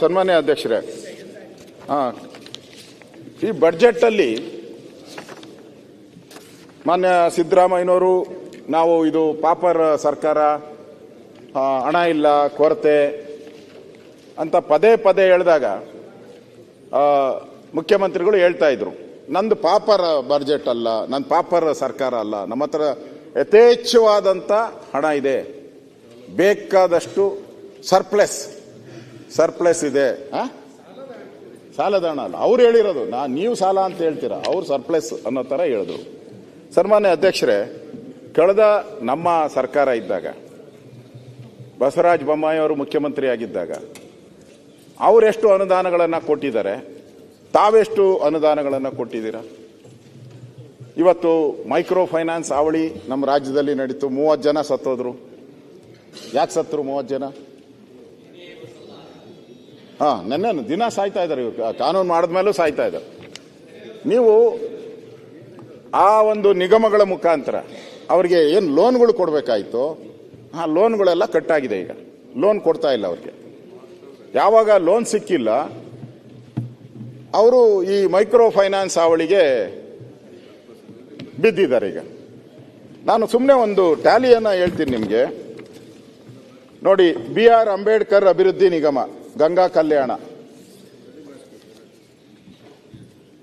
ಸನ್ಮಾನ್ಯ ಅಧ್ಯಕ್ಷರೇ ಹಾಂ ಈ ಬಡ್ಜೆಟ್ಟಲ್ಲಿ ಮಾನ್ಯ ಸಿದ್ದರಾಮಯ್ಯನವರು, ನಾವು ಇದು ಪಾಪರ್ ಸರ್ಕಾರ ಹಣ ಇಲ್ಲ, ಕೊರತೆ ಅಂತ ಪದೇ ಪದೇ ಹೇಳಿದಾಗ ಮುಖ್ಯಮಂತ್ರಿಗಳು ಹೇಳ್ತಾ ಇದ್ರು. ನಂದು ಪಾಪರ್ ಬಜೆಟ್ ಅಲ್ಲ ನನ್ನ ಪಾಪರ್ ಸರ್ಕಾರ ಅಲ್ಲ, ನಮ್ಮ ಹತ್ರ ಯಥೇಚ್ಛವಾದಂಥ ಹಣ ಇದೆ. ಬೇಕಾದಷ್ಟು ಸರ್ಪ್ಲೆಸ್ ಸರ್ಪ್ಲೆಸ್ ಇದೆ? ಸಾಲದ ಹಣ ಅಲ್ಲ. ಅವ್ರು ಹೇಳಿರೋದು, ನಾ ನೀವು ಸಾಲ ಅಂತ ಹೇಳ್ತೀರಾ? ಅವ್ರು ಸರ್ಪ್ಲಸ್ ಅನ್ನೋ ಥರ ಹೇಳಿದ್ರು. ಸನ್ಮಾನ್ಯ ಅಧ್ಯಕ್ಷರೇ, ಕಳೆದ ನಮ್ಮ ಸರ್ಕಾರ ಇದ್ದಾಗ, ಬಸವರಾಜ ಬೊಮ್ಮಾಯಿ ಅವರು ಮುಖ್ಯಮಂತ್ರಿ ಆಗಿದ್ದಾಗ ಅವರೆಷ್ಟು ಅನುದಾನಗಳನ್ನು ಕೊಟ್ಟಿದ್ದಾರೆ? ತಾವೆಷ್ಟು ಅನುದಾನಗಳನ್ನು ಕೊಟ್ಟಿದ್ದೀರಾ? ಇವತ್ತು ಮೈಕ್ರೋ ಫೈನಾನ್ಸ್ ಅವಳಿ ನಮ್ಮ ರಾಜ್ಯದಲ್ಲಿ ನಡೀತು. ಮೂವತ್ತು ಜನ ಸತ್ತೋದ್ರು. ಯಾಕೆ ಸತ್ತರು ಮೂವತ್ತು ಜನ? ಹಾ ನೆನ್ನೆ ದಿನ ಸಾಯ್ತಾ ಇದ್ದಾರೆ ಕಾನೂನು ಮಾಡಿದ್ಮೇಲೂ ಸಾಯ್ತಾ ಇದ್ದಾರೆ. ನೀವು ಆ ಒಂದು ನಿಗಮಗಳ ಮುಖಾಂತರ ಅವರಿಗೆ ಏನು ಲೋನ್ಗಳು ಕೊಡಬೇಕಾಯಿತು, ಆ ಲೋನ್ಗಳೆಲ್ಲ ಕಟ್ಟಾಗಿದೆ ಈಗ. ಲೋನ್ ಕೊಡ್ತಾ ಇಲ್ಲ ಅವ್ರಿಗೆ. ಯಾವಾಗ ಲೋನ್ ಸಿಕ್ಕಿಲ್ಲ, ಅವರು ಈ ಮೈಕ್ರೋ ಫೈನಾನ್ಸ್ ಅವಳಿಗೆ ಬಿದ್ದಿದ್ದಾರೆ ಈಗ. ನಾನು ಸುಮ್ಮನೆ ಒಂದು ಟ್ಯಾಲಿಯನ್ನು ಹೇಳ್ತೀನಿ ನಿಮಗೆ. ನೋಡಿ, ಬಿ ಆರ್ ಅಂಬೇಡ್ಕರ್ ಅಭಿವೃದ್ಧಿ ನಿಗಮ. ಗಂಗಾ ಕಲ್ಯಾಣ.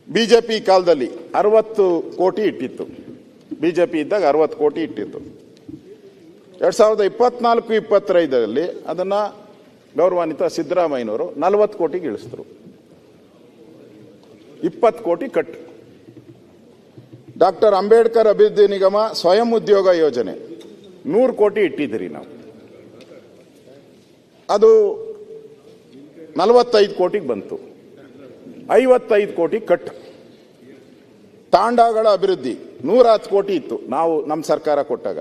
ಬಿಜೆಪಿ ಕಾಲದಲ್ಲಿ ಅರವತ್ತು ಕೋಟಿ ಇಟ್ಟಿತ್ತು. ಬಿಜೆಪಿ ಇದ್ದಾಗ ಅರವತ್ತು ಕೋಟಿ ಇಟ್ಟಿತ್ತು. ಎರಡು ಸಾವಿರದ ಇಪ್ಪತ್ನಾಲ್ಕು, ಇಪ್ಪತ್ತೈದರಲ್ಲಿ ಅದನ್ನ ಗೌರವಾನ್ವಿತ ಸಿದ್ದರಾಮಯ್ಯನವರು ನಲವತ್ತು ಕೋಟಿಗೆ ಇಳಿಸಿದ್ರು. ಇಪ್ಪತ್ತು ಕೋಟಿ ಕಟ್. ಡಾಕ್ಟರ್ ಅಂಬೇಡ್ಕರ್ ಅಭಿವೃದ್ಧಿ ನಿಗಮ ಸ್ವಯಂ ಉದ್ಯೋಗ ಯೋಜನೆ. ನೂರು ಕೋಟಿ ಇಟ್ಟಿದ್ದೀರಿ ನಾವು. ಅದು ನಲವತ್ತೈದು ಕೋಟಿಗೆ ಬಂತು. ಐವತ್ತೈದು ಕೋಟಿ ಕಟ್. ತಾಂಡಾಗಳ ಅಭಿವೃದ್ಧಿ ನೂರ ಹತ್ತು ಕೋಟಿ ಇತ್ತು. ನಾವು ನಮ್ಮ ಸರ್ಕಾರ ಕೊಟ್ಟಾಗ.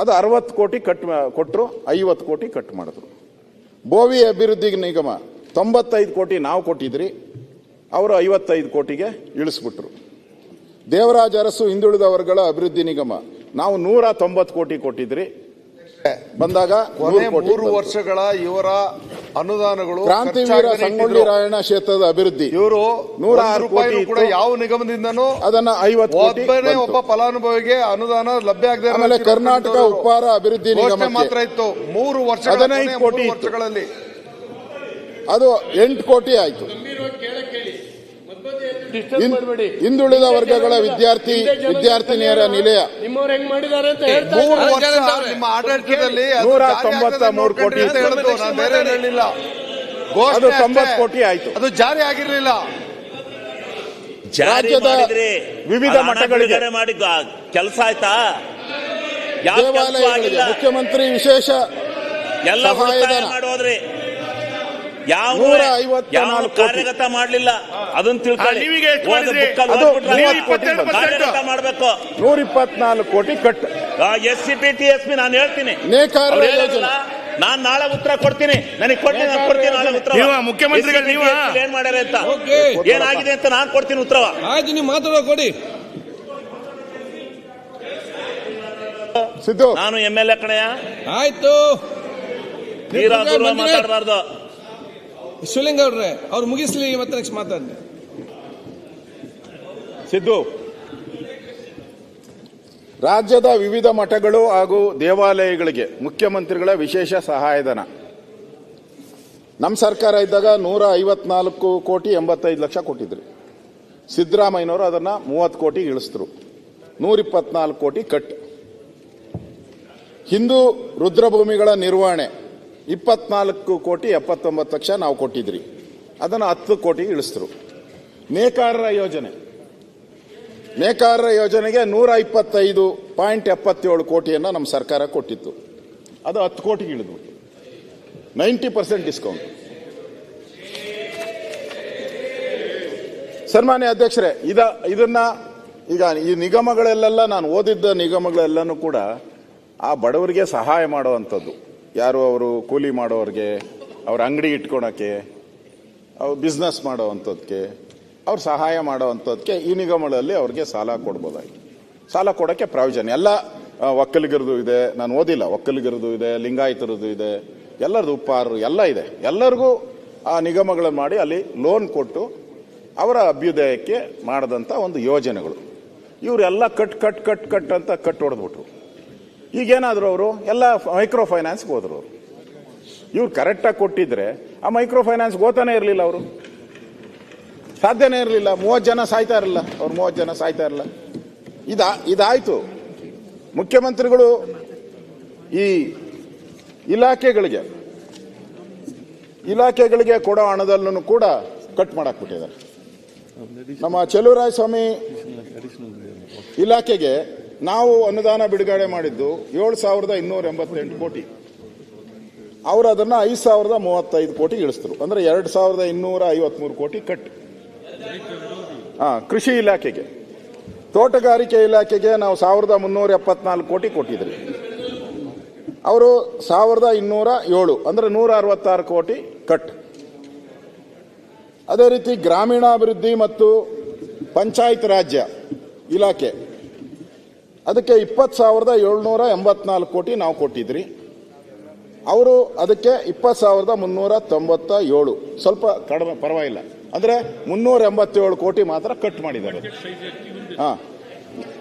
ಅದು ಅರವತ್ತು ಕೋಟಿ ಕಟ್ ಕೊಟ್ಟರು ಐವತ್ತು ಕೋಟಿ ಕಟ್ ಮಾಡಿದ್ರು. ಬೋವಿ ಅಭಿವೃದ್ಧಿ ನಿಗಮ ತೊಂಬತ್ತೈದು ಕೋಟಿ ನಾವು ಕೊಟ್ಟಿದ್ರಿ. ಅವರು ಐವತ್ತೈದು ಕೋಟಿಗೆ ಇಳಿಸ್ಬಿಟ್ರು. ದೇವರಾಜ ಅರಸು ಹಿಂದುಳಿದ ವರ್ಗಗಳ ಅಭಿವೃದ್ಧಿ ನಿಗಮ ನಾವು ನೂರ ತೊಂಬತ್ತು ಕೋಟಿ ಕೊಟ್ಟಿದ್ರಿ. ಬಂದಾಗ ಮೂರು ವರ್ಷಗಳ ಇವರ ಅನುದಾನಗಳು ಕ್ರಾಂತಿವೀರ ಸಂಗೊಳ್ಳಿ. ರಾಯಣ್ಣ ಕ್ಷೇತ್ರದ ಅಭಿವೃದ್ಧಿ. ಇವರು ನೂರ ರೂಪಾಯಿ ಆರು ರೂಪಾಯಿನೂ ಕೋಟಿ ಕೂಡ ಯಾವ ನಿಗಮದಿಂದನೂ ಅದನ್ನ ಐವತ್ತು ಒಬ್ಬ ಫಲಾನುಭವಿಗೆ ಅನುದಾನ ಲಭ್ಯ ಆಗದೆ ಆಮೇಲೆ ಕರ್ನಾಟಕ ಉಪಹಾರ ಅಭಿವೃದ್ಧಿ ನಿಗಮ ಮಾತ್ರ ಇತ್ತು. ಮೂರು ವರ್ಷ ಹದಿನೈದು ಕೋಟಿ ವರ್ಷಗಳಲ್ಲಿ. ಅದು ಎಂಟು ಕೋಟಿ ಆಯ್ತು. ಹಿಂದುಳಿದ ವರ್ಗಗಳ ವಿದ್ಯಾರ್ಥಿ ವಿದ್ಯಾರ್ಥಿನಿಯರ ನಿಲಯ ನಿಮ್ಮವ್ರು ಹೆಂಗ್ ಮಾಡಿದ್ದಾರೆ ಅಂತ ಹೇಳ್ತಾ ಮೂರು ಇದ್ದಾರೆ. ವರ್ಷ ನಿಮ್ಮ ಆಡಳಿತದಲ್ಲಿ ಅದು ನೂರ ತೊಂಬತ್ತ ಮೂರು ಅಂತ ಕೋಟಿ ಅದು. ತೊಂಬತ್ತು ಕೋಟಿ ಆಯ್ತು. ಅದು ಜಾರಿ ಆಗಿರ್ಲಿಲ್ಲ ಜಾರಿ ರಾಜ್ಯದ ವಿವಿಧ ಮಠಗಳಿಗೆ. ಕೆಲಸ ಆಯ್ತಾ ದೇವಾಲಯಗಳಿಗೆ ಮುಖ್ಯಮಂತ್ರಿ ವಿಶೇಷ ಎಲ್ಲ ಸಹಾಯಧನ. ಯಾವ ಯಾವ. ಕಾರ್ಯಗತ ಮಾಡಲಿಲ್ಲ? ಅದನ್ನ ತಿಳ್ಕೊಳ್ಳಿ. ಕಾರ್ಯಗತ ಮಾಡ್ಬೇಕು. ನೂರ ಇಪ್ಪತ್ನಾಲ್ಕು ಕೋಟಿ. Cut S C P T S P ನಾನು ಹೇಳ್ತೀನಿ. ನಾನ್ ನಾಳೆ ಉತ್ತರ ಕೊಡ್ತೀನಿ. ನನಗೆ ಕೊಡ್ತೀನಿ ನಾನು ಕೊಡ್ತೀನಿ ನಾಳೆ ಉತ್ತರ. ನೀವ ಮುಖ್ಯಮಂತ್ರಿಗಳು ನೀವು? ಏನ್ ಮಾಡ್ಯಾರ ಅಂತ? ಏನಾಗಿದೆ ಅಂತ ನಾನು ಕೊಡ್ತೀನಿ ಉತ್ತರವ ಆಯ್ತು ನೀವು ಮಾತಾಡೋ ಕೊಡಿ. ಸಿದ್ದು. ನಾನು ಎಂ ಎಲ್ ಎ ಕಣಯ್ಯ. ಆಯ್ತು. ಮಾತಾಡಬಾರ್ದು. ಶಿವಲಿಂಗ ಅವ್ರೆ ಅವ್ರು ಮುಗಿಸ್ಲಿ, ಮತ್ತೆ ನೆಕ್ಸ್ಟ್ ಮಾತಾಡಿ ಸಿದ್ದು. ರಾಜ್ಯದ ವಿವಿಧ ಮಠಗಳು ಹಾಗೂ ದೇವಾಲಯಗಳಿಗೆ ಮುಖ್ಯಮಂತ್ರಿಗಳ ವಿಶೇಷ ಸಹಾಯಧನ. ನಮ್ಮ ಸರ್ಕಾರ ಇದ್ದಾಗ ನೂರ ಐವತ್ನಾಲ್ಕು ಕೋಟಿ ಎಂಬತ್ತೈದು ಲಕ್ಷ ಕೊಟ್ಟಿದ್ರು. ಸಿದ್ದರಾಮಯ್ಯನವರು ಅದನ್ನು ಮೂವತ್ತು ಕೋಟಿ ಇಳಿಸಿದ್ರು. ನೂರಿಪ್ಪತ್ನಾಲ್ಕು ಕೋಟಿ ಕಟ್. ಹಿಂದೂ ರುದ್ರಭೂಮಿಗಳ ನಿರ್ವಹಣೆ. ಇಪ್ಪತ್ನಾಲ್ಕು ಕೋಟಿ ಎಪ್ಪತ್ತೊಂಬತ್ತು ಲಕ್ಷ ನಾವು ಕೊಟ್ಟಿದ್ರಿ. ಅದನ್ನು ಹತ್ತು ಕೋಟಿಗೆ ಇಳಿಸಿದ್ರು ನೇಕಾರರ ಯೋಜನೆ. ನೇಕಾರರ ಯೋಜನೆಗೆ ನೂರ ಇಪ್ಪತ್ತೈದು ಪಾಯಿಂಟ್ ಎಪ್ಪತ್ತೇಳು ಕೋಟಿಯನ್ನು ನಮ್ಮ ಸರ್ಕಾರ ಕೊಟ್ಟಿತ್ತು. ಅದು ಹತ್ತು ಕೋಟಿಗೆ ಇಳಿದ್ಬಿಟ್ಟು. Ninety percent discount. ಸನ್ಮಾನ್ಯ ಅಧ್ಯಕ್ಷರೇ, ಇದ, ಇದನ್ನ ಈಗ ಈ ನಿಗಮಗಳಲ್ಲೆಲ್ಲ ನಾನು ಓದಿದ್ದ ನಿಗಮಗಳೆಲ್ಲನೂ ಕೂಡ ಆ ಬಡವರಿಗೆ ಸಹಾಯ ಮಾಡುವಂಥದ್ದು. ಯಾರು ಅವರು ಕೂಲಿ ಮಾಡೋರಿಗೆ, ಅವ್ರ ಅಂಗಡಿ ಇಟ್ಕೊಳಕ್ಕೆ, ಅವ್ರು ಬಿಸ್ನೆಸ್ ಮಾಡೋವಂಥದ್ಕೆ, ಅವ್ರು ಸಹಾಯ ಮಾಡೋವಂಥದ್ದಕ್ಕೆ ಈ ನಿಗಮಗಳಲ್ಲಿ ಅವ್ರಿಗೆ ಸಾಲ ಕೊಡ್ಬೋದಾಗಿ ಸಾಲ ಕೊಡೋಕ್ಕೆ ಪ್ರಾವಿಷನ್ ಎಲ್ಲ ಒಕ್ಕಲಿಗರದು ಇದೆ, ನಾನು ಓದಿಲ್ಲ ಒಕ್ಕಲಿಗರದು ಇದೆ, ಲಿಂಗಾಯತರದ್ದು ಇದೆ ಎಲ್ಲರದು ಉಪ್ಪಾರು, ಎಲ್ಲ ಇದೆ. ಎಲ್ಲರಿಗೂ ಆ ನಿಗಮಗಳನ್ನು ಮಾಡಿ ಅಲ್ಲಿ ಲೋನ್ ಕೊಟ್ಟು ಅವರ ಅಭ್ಯುದಯಕ್ಕೆ ಮಾಡಿದಂಥ ಒಂದು ಯೋಜನೆಗಳು. ಇವರೆಲ್ಲ ಕಟ್ ಕಟ್ ಕಟ್ ಕಟ್ ಅಂತ ಕಟ್ ಹೊಡೆದ್ಬಿಟ್ರು. ಈಗೇನಾದ್ರು ಅವರು ಎಲ್ಲ ಮೈಕ್ರೋ ಫೈನಾನ್ಸ್ಗೆ ಹೋದ್ರು ಅವರು. ಇವ್ರು ಕರೆಕ್ಟಾಗಿ ಕೊಟ್ಟಿದ್ರೆ ಆ ಮೈಕ್ರೋ ಫೈನಾನ್ಸ್ಗೆ ಹೋತಾನೆ ಇರಲಿಲ್ಲ ಅವರು. ಸಾಧ್ಯನೇ ಇರಲಿಲ್ಲ. ಮೂವತ್ತು ಜನ ಸಾಯ್ತಾ ಇರಲಿಲ್ಲ. ಅವ್ರು ಮೂವತ್ತು ಜನ ಸಾಯ್ತಾ ಇರಲಿಲ್ಲ. ಇದಾ, ಇದಾಯಿತು. ಮುಖ್ಯಮಂತ್ರಿಗಳು ಈ ಇಲಾಖೆಗಳಿಗೆ ಇಲಾಖೆಗಳಿಗೆ ಕೊಡೋ ಹಣದಲ್ಲೂ ಕೂಡ ಕಟ್ ಮಾಡಾಕ್ಬಿಟ್ಟಿದ್ದಾರೆ. ನಮ್ಮ ಚೆಲುವರಾಯ ಸ್ವಾಮಿ ಇಲಾಖೆಗೆ ನಾವು ಅನುದಾನ ಬಿಡುಗಡೆ ಮಾಡಿದ್ದು ಏಳು ಸಾವಿರದ ಇನ್ನೂರ ಎಂಬತ್ತೆಂಟು ಕೋಟಿ. ಅವರು ಅದನ್ನ ಐದು ಸಾವಿರದ ಮೂವತ್ತೈದು ಕೋಟಿ ಇಳಿಸಿದ್ರು. ಅಂದ್ರೆ ಎರಡು ಸಾವಿರದ ಇನ್ನೂರ ಐವತ್ಮೂರು ಕೋಟಿ ಕಟ್ ಹಾ, ಕೃಷಿ ಇಲಾಖೆಗೆ. ತೋಟಗಾರಿಕೆ ಇಲಾಖೆಗೆ ನಾವು ಸಾವಿರದ ಮುನ್ನೂರ ಎಪ್ಪತ್ನಾಲ್ಕು ಕೋಟಿ ಕೊಟ್ಟಿದ್ರಿ. ಅವರು ಸಾವಿರದ ಇನ್ನೂರ ಏಳು, ಅಂದ್ರೆ ನೂರ ಅರವತ್ತಾರು ಕೋಟಿ ಕಟ್. ಅದೇ ರೀತಿ ಗ್ರಾಮೀಣಾಭಿವೃದ್ಧಿ ಮತ್ತು ಪಂಚಾಯತ್ ರಾಜ್ಯ ಇಲಾಖೆ. ಅದಕ್ಕೆ ಇಪ್ಪತ್ತು ಸಾವಿರದ ಏಳ್ನೂರ ಎಂಬತ್ನಾಲ್ಕು ಕೋಟಿ ನಾವು ಕೊಟ್ಟಿದ್ರಿ. ಅವರು ಅದಕ್ಕೆ ಇಪ್ಪತ್ತು ಸಾವಿರದ ಮುನ್ನೂರ ತೊಂಬತ್ತ ಏಳು. ಸ್ವಲ್ಪ ಕಡಿಮೆ, ಪರವಾಗಿಲ್ಲ. ಅಂದರೆ ಮುನ್ನೂರ ಎಂಬತ್ತೇಳು ಕೋಟಿ ಮಾತ್ರ ಕಟ್ ಮಾಡಿದ್ದಾರೆ. ಹಾಂ.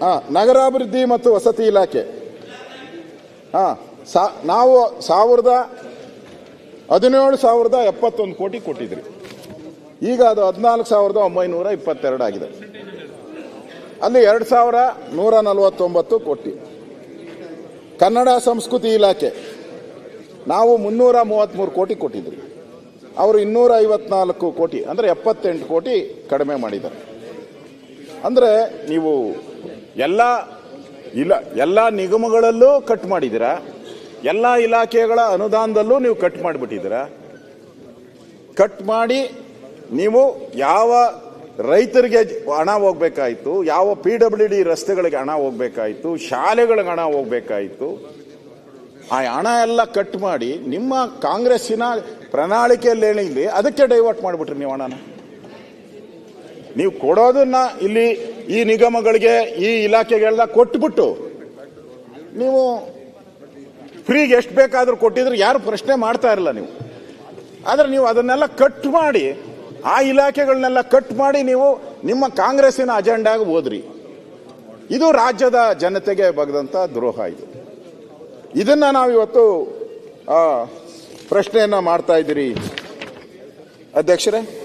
ಹಾಂ, ನಗರಾಭಿವೃದ್ಧಿ ಮತ್ತು ವಸತಿ ಇಲಾಖೆ. ಹಾಂ, ಸಾ, ನಾವು ಸಾವಿರದ ಹದಿನೇಳು ಸಾವಿರದ ಎಪ್ಪತ್ತೊಂದು ಕೋಟಿ ಕೊಟ್ಟಿದ್ರಿ. ಈಗ ಅದು ಹದಿನಾಲ್ಕು ಸಾವಿರದ ಒಂಬೈನೂರ ಇಪ್ಪತ್ತೆರಡು ಆಗಿದೆ. ಅಲ್ಲಿ ಎರಡು ಸಾವಿರ ನೂರ ನಲವತ್ತೊಂಬತ್ತು ಕೋಟಿ. ಕನ್ನಡ ಸಂಸ್ಕೃತಿ ಇಲಾಖೆ, ನಾವು ಮುನ್ನೂರ ಮೂವತ್ತ್ಮೂರು ಕೋಟಿ ಕೊಟ್ಟಿದ್ರು. ಅವರು ಇನ್ನೂರ ಐವತ್ನಾಲ್ಕು ಕೋಟಿ, ಅಂದರೆ ಎಪ್ಪತ್ತೆಂಟು ಕೋಟಿ ಕಡಿಮೆ ಮಾಡಿದ್ದಾರೆ. ಅಂದರೆ ನೀವು ಎಲ್ಲ ಇಲ್ಲ ಎಲ್ಲ ನಿಗಮಗಳಲ್ಲೂ ಕಟ್ ಮಾಡಿದ್ದೀರಾ? ಎಲ್ಲ ಇಲಾಖೆಗಳ ಅನುದಾನದಲ್ಲೂ ನೀವು ಕಟ್ ಮಾಡಿಬಿಟ್ಟಿದ್ದೀರಾ? ಕಟ್ ಮಾಡಿ ನೀವು ಯಾವ ರೈತರಿಗೆ ಹಣ ಹೋಗ್ಬೇಕಾಯ್ತು, ಯಾವ ಪಿ ಡಬ್ಲ್ಯೂ ಡಿ ರಸ್ತೆಗಳಿಗೆ ಹಣ ಹೋಗ್ಬೇಕಾಯ್ತು, ಶಾಲೆಗಳಿಗೆ ಹಣ ಹೋಗ್ಬೇಕಾಯ್ತು. ಆ ಹಣ ಎಲ್ಲ ಕಟ್ ಮಾಡಿ ನಿಮ್ಮ ಕಾಂಗ್ರೆಸ್ಸಿನ ಪ್ರಣಾಳಿಕೆಯಲ್ಲಿ ಏನಿಲ್ಲ ಅದಕ್ಕೆ ಡೈವರ್ಟ್ ಮಾಡಿಬಿಟ್ರಿ ನೀವು ಹಣನ. ನೀವು ಕೊಡೋದನ್ನ ಇಲ್ಲಿ ಈ ನಿಗಮಗಳಿಗೆ, ಈ ಇಲಾಖೆಗೆಲ್ಲ ಕೊಟ್ಬಿಟ್ಟು. ನೀವು ಫ್ರೀಗೆ ಎಷ್ಟು ಬೇಕಾದರೂ ಕೊಟ್ಟಿದ್ರೆ, ಯಾರು ಪ್ರಶ್ನೆ ಮಾಡ್ತಾ ಇರಲ್ಲ ನೀವು. ಆದರೆ ನೀವು ಅದನ್ನೆಲ್ಲ ಕಟ್ ಮಾಡಿ ಆ ಇಲಾಖೆಗಳನ್ನೆಲ್ಲ ಕಟ್ ಮಾಡಿ ನೀವು ನಿಮ್ಮ ಕಾಂಗ್ರೆಸ್ಸಿನ ಅಜೆಂಡಾಗ ಹೋದ್ರಿ. ಇದು ರಾಜ್ಯದ ಜನತೆಗೆ ಬಗ್ದಂಥ ದ್ರೋಹ ಇದು. ಇದನ್ನ ನಾವಿವತ್ತು ಪ್ರಶ್ನೆಯನ್ನ ಮಾಡ್ತಾ ಇದ್ದೀರಿ. ಅಧ್ಯಕ್ಷರೇ